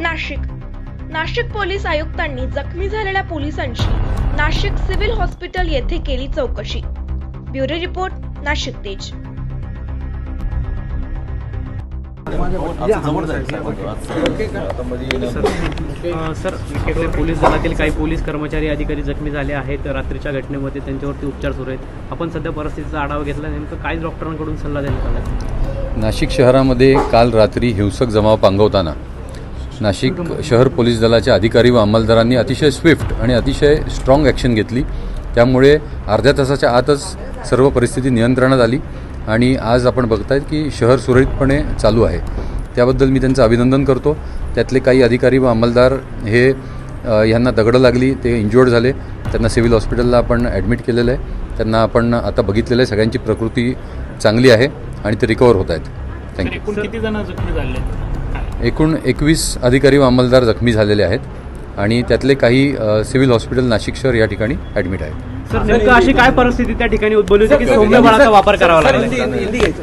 Nashik. Nashik police आयुक्तांनी जखमी झालेल्या पोलिसांची नाशिक सिव्हिल हॉस्पिटल येथे केली चौकशी. ब्युरो रिपोर्ट नाशिक तेज. सर इकडे पोलीस दलातील काही पोलीस कर्मचारी अधिकारी जखमी झाले आहेत. रात्रीच्या घटनेमध्ये त्यांच्यावरती उपचार सुरू आहेत. आपण सध्या परिस्थितीचा आढावा घेतला. नेमकं काय डॉक्टरांकडून सल्ला देण्यात आला? नाशिक शहरामध्ये काल रात्री हिंसक जमाव पांगवताना नाशिक शहर पोलीस दलाच्या अधिकारी व अंमलदारांनी अतिशय स्विफ्ट आणि अतिशय स्ट्रॉंग ॲक्शन घेतली. त्यामुळे अर्ध्या तासाच्या आतच सर्व परिस्थिती नियंत्रणात आली आणि आज आपण बघतायत की शहर सुरळीतपणे चालू आहे. त्याबद्दल मी त्यांचं अभिनंदन करतो. त्यातले काही अधिकारी व अंमलदार हे यांना ह्यांना दगडं लागली ते इंज्युअर्ड झाले. त्यांना सिव्हिल हॉस्पिटलला आपण ॲडमिट केलेलं आहे. त्यांना आपण आता बघितलेलं आहे. सगळ्यांची प्रकृती चांगली आहे आणि ते रिकवर होत आहेत. थँक्यू किती जण जखमी झाले? एकूण एकवीस अधिकारी व अंमलदार जखमी झालेले आहेत आणि त्यातले काही सिव्हिल हॉस्पिटल नाशिक शहर या ठिकाणी ॲडमिट आहेत. सर नेमकं अशी काय परिस्थिती त्या ठिकाणी उद्भवली होती की सौम्य बळाचा वापर करावा लागला?